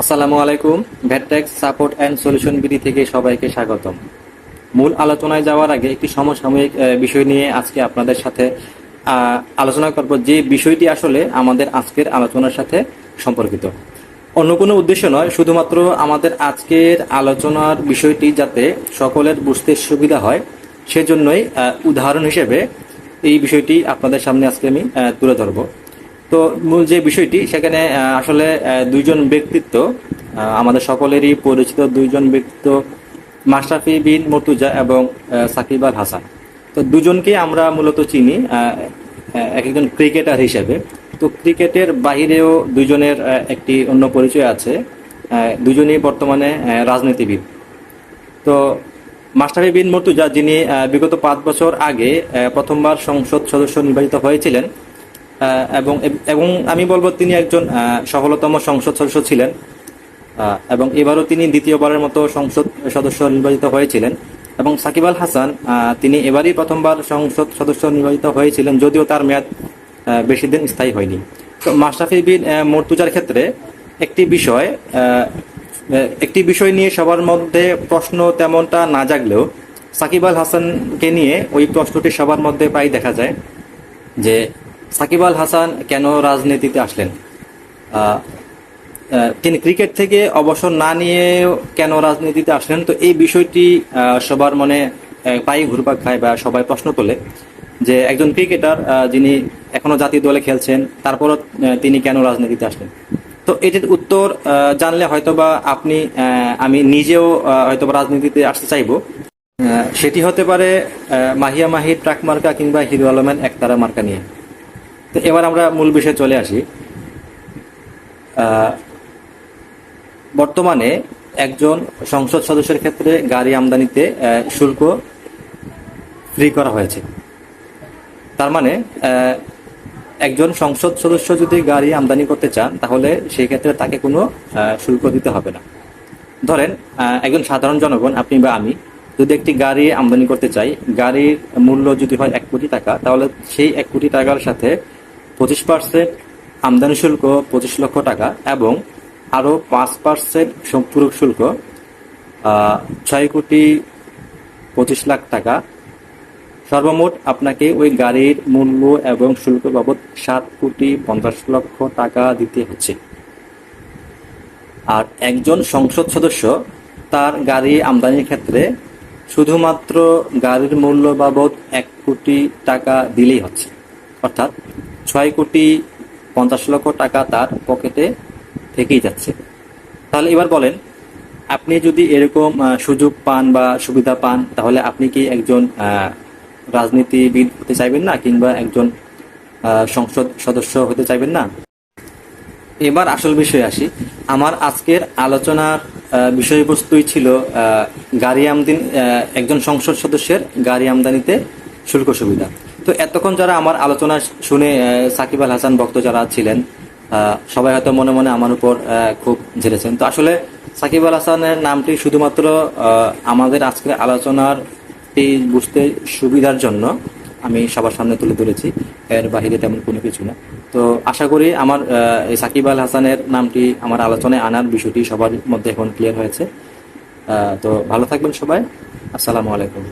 আসসালামু আলাইকুম VAT tax support and solution BD থেকে সবাইকে স্বাগতম। মূল আলোচনায় যাওয়ার আগে একটি সমসাময়িক বিষয় নিয়ে আজকে আপনাদের সাথে আলোচনা করব যে বিষয়টি আসলে আমাদের আজকের আলোচনার সাথে সম্পর্কিত। অন্য কোনো উদ্দেশ্য নয়, শুধুমাত্র আমাদের আজকের আলোচনার বিষয়টি যাতে সকলের বুঝতে সুবিধা হয়, সেজন্যই উদাহরণ হিসেবে এই বিষয়টি আপনাদের সামনে আজকে আমি তুলে ধরবো। তো মূল যে বিষয়টি সেখানে আসলে দুইজন ব্যক্তিত্ব আমাদের সকলেরই পরিচিত দুইজন ব্যক্তিত্ব মাশরাফি বিন মর্তুজা এবং সাকিব আল হাসান। তো দুজনকে আমরা মূলত চিনি এক একজন ক্রিকেটার হিসেবে। তো ক্রিকেটের বাহিরেও দুইজনের আহ, একটি অন্য পরিচয় আছে দুজনেই বর্তমানে রাজনীতিবিদ। তো মাস্টাফি বিন মর্তুজা যিনি বিগত পাঁচ বছর আগে প্রথমবার সংসদ সদস্য নির্বাচিত হয়েছিলেন এবং এবং আমি বলব তিনি একজন সফলতম সংসদ সদস্য ছিলেন। এবং এবারও তিনি দ্বিতীয়বারের মতো সংসদ সদস্য নির্বাচিত হয়েছিলেন। এবং সাকিব আল হাসান তিনি এবারই প্রথমবার সংসদ সদস্য নির্বাচিত হয়েছিলেন, যদিও তার মেয়াদ বেশি দিন স্থায়ী হয়নি। তো মাশরাফি বিন মর্তুজার ক্ষেত্রে একটি বিষয় একটি বিষয় নিয়ে সবার মধ্যে প্রশ্ন তেমনটা না জাগলেও সাকিব আল হাসানকে নিয়ে ওই প্রশ্নটি সবার মধ্যে প্রায় দেখা যায় যে সাকিব আল হাসান কেন রাজনীতিতে আসলেন? তিনি ক্রিকেট থেকে অবসর না নিয়ে কেন রাজনীতিতে আসলেন? তো এই বিষয়টি সবার মনে পায়ে ঘুরপাক খায় বা সবাই প্রশ্ন তোলে যে একজন ক্রিকেটার যিনি এখনও জাতীয় দলে খেলছেন, তারপরও তিনি কেন রাজনীতিতে আসলেন? তো এটির উত্তর জানলে হয়তোবা আপনি আমি নিজেও হয়তোবা রাজনীতিতে আসতে চাইব। সেটি হতে পারে মাহিয়া মাহির ট্রাক মার্কা কিংবা হিরো আলমের একতারা মার্কা নিয়ে। তো এবার আমরা মূল বিষয়ে চলে আসি। বর্তমানে একজন সংসদ সদস্যের ক্ষেত্রে গাড়ি আমদানিতে শুল্ক ফ্রি করা হয়েছে। তার মানে একজন সংসদ সদস্য যদি গাড়ি আমদানি করতে চান, তাহলে সেই ক্ষেত্রে তাকে কোনো শুল্ক দিতে হবে না। ধরেন একজন সাধারণ জনগণ, আপনি বা আমি, যদি একটি গাড়ি আমদানি করতে চাই, গাড়ির মূল্য যদি হয় এক কোটি টাকা, তাহলে সেই এক কোটি টাকার সাথে পঁচিশ পার্সেন্ট আমদানি শুল্ক পঁচিশ লক্ষ টাকা এবং আরও পাঁচ পার্সেন্ট সম্পূরক শুল্ক ছয় কোটি পঁচিশ লাখ টাকা। সর্বমোট আপনাকে ওই গাড়ির মূল্য এবং শুল্ক বাবদ সাত কোটি পঞ্চাশ লক্ষ টাকা দিতে হচ্ছে। আর একজন সংসদ সদস্য তার গাড়ি আমদানির ক্ষেত্রে শুধুমাত্র গাড়ির মূল্য বাবদ এক কোটি টাকা দিলেই হচ্ছে। অর্থাৎ ছয় কোটি পঞ্চাশ লক্ষ টাকা তার পকেটে থেকেই যাচ্ছে। তাহলে এবার বলেন, আপনি যদি এরকম সুযোগ পান বা সুবিধা পান, তাহলে আপনি কি একজন রাজনীতিবিদ হতে চাইবেন না কিংবা একজন সংসদ সদস্য হতে চাইবেন না? এবার আসল বিষয়ে আসি। আমার আজকের আলোচনার বিষয়বস্তুই ছিল গাড়ি আমদানি একজন সংসদ সদস্যের গাড়ি আমদানিতে শুল্ক সুবিধা। তো এতক্ষণ যারা আমার আলোচনা শুনে সাকিব আল হাসান ভক্ত যারা ছিলেন সবাই হয়তো মনে মনে আমার উপর খুব ঝেড়েছেন। তো আসলে সাকিব আল হাসানের নামটি শুধুমাত্র আমাদের আজকের আলোচনার বুঝতে সুবিধার জন্য আমি সবার সামনে তুলে ধরেছি। এর বাহিরে তেমন কোনো কিছু না। তো আশা করি আমার এই সাকিব আল হাসানের নামটি আমার আলোচনায় আনার বিষয়টি সবার মধ্যে এখন ক্লিয়ার হয়েছে। তো ভালো থাকবেন সবাই। আসসালামু আলাইকুম।